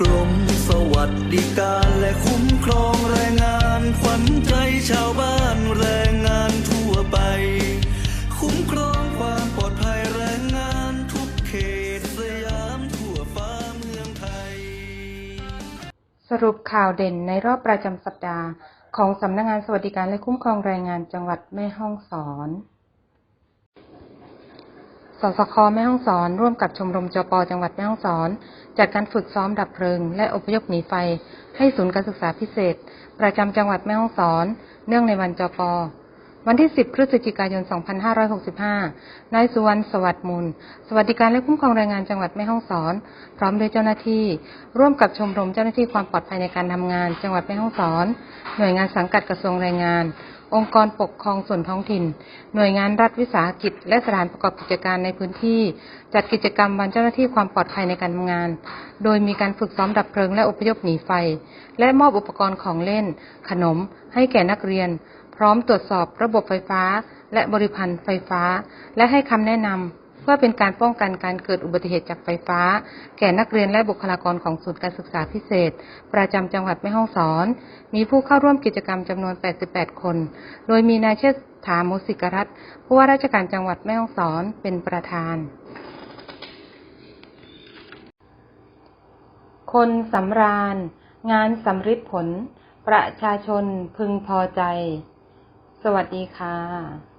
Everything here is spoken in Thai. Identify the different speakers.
Speaker 1: กรมสวัสดิการและคุ้มครองแรงงานขวัญใจชาวบ้านแรงงานทั่วไป คุ้มครองความปลอดภัยแรงงานทุกเขตสยามทั่วฟ้าเมืองไทย
Speaker 2: สรุปข่าวเด่นในรอบประจำสัปดาห์ ของสำนักงงานสวัสดิการและคุ้มครองแรงงานจังหวัดแม่ฮ่องสอน สสคแม่ฮ่องสอนร่วมกับชมรมจปจังหวัดแม่ฮ่องสอน จัดการฝึกซ้อมดับเพลิง และอพยพหนีไฟ ให้ศูนย์การศึกษาพิเศษ ประจำจังหวัดแม่ฮ่องสอน เนื่องในวันจปวันที่ 10 พฤศจิกายน 2565 นายสุวรรณ สวัสดิ์มูล สวัสดิการและคุ้มครองแรงงานจังหวัดแม่ฮ่องสอน พร้อมด้วยเจ้าหน้าที่ ร่วมกับชมรมเจ้าหน้าที่ความปลอดภัยในการทำงาน จังหวัดแม่ฮ่องสอน หน่วยงานสังกัดกระทรวงแรงงาน องค์กรปกครองส่วนท้องถิ่น หน่วยงานรัฐวิสาหกิจ และสถานประกอบกิจการในพื้นที่ จัดกิจกรรมวันเจ้าหน้าที่ความปลอดภัยในการทำงาน โดยมีการฝึกซ้อมดับเพลิงและอพยพหนีไฟ และมอบอุปกรณ์ของเล่น ขนม ให้แก่นักเรียน พร้อมตรวจสอบระบบไฟฟ้า และบริพันธ์ไฟฟ้า และให้คำแนะนำ พื่อเป็นการป้องกันการเกิดอุบัติเหตุจากไฟฟ้า แก่นักเรียนและบุคลากรของศูนย์การศึกษาพิเศษ ประจำจังหวัดแม่ฮ่องสอน มีผู้เข้าร่วมกิจกรรมจำนวน 88 คน โดยมีนายเชษฐามุสิกรัตผู้ว่าราชการจังหวัดแม่ฮ่องสอนเป็นประธาน คนสำราญ งานสำริดผล ประชาชนพึงพอใจ สวัสดีค่ะ